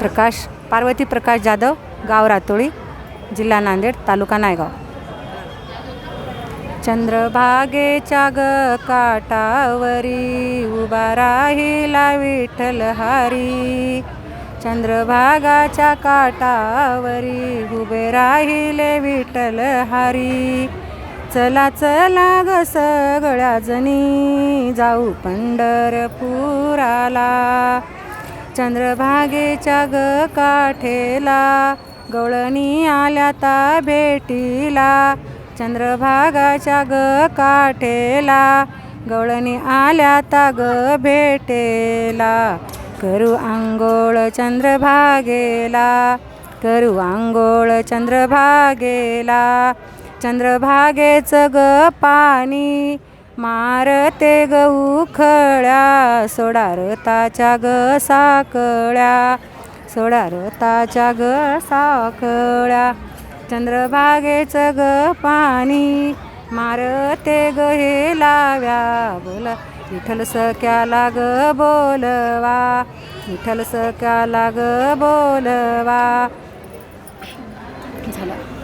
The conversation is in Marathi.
प्रकाश पार्वती प्रकाश जाधव गाव रातोळी जिल्हा नांदेड तालुका नायगाव. चंद्रभागेच्या ग काटावरी उभा राहिला विठ्ठल हारी. चंद्रभागाच्या काटावरी उभे राहिले विठ्ठल हारी. चला चला ग सगळ्या जणी जाऊ पंढरपुराला. चंद्रभागेच्या ग काठेला गवळणी आल्या ता भेटीला. चंद्रभागाच्या ग काठेला गवळणी आल्या ता ग भेटेला. करू आंघोळ चंद्रभागेला करू आंघोळ चंद्रभागेला. चंद्रभागेचं ग पाणी मारते ग उखळ्या सोडा रताच्या ग साकळ्या सोडा रताच्या ग साकळ्या. चंद्रभागेचं ग पाणी मारते ग हे लाव्या बोला विठ्ठल सख्या लाग बोलवा विठ्ठल सख्या लाग बोलवा. झालं.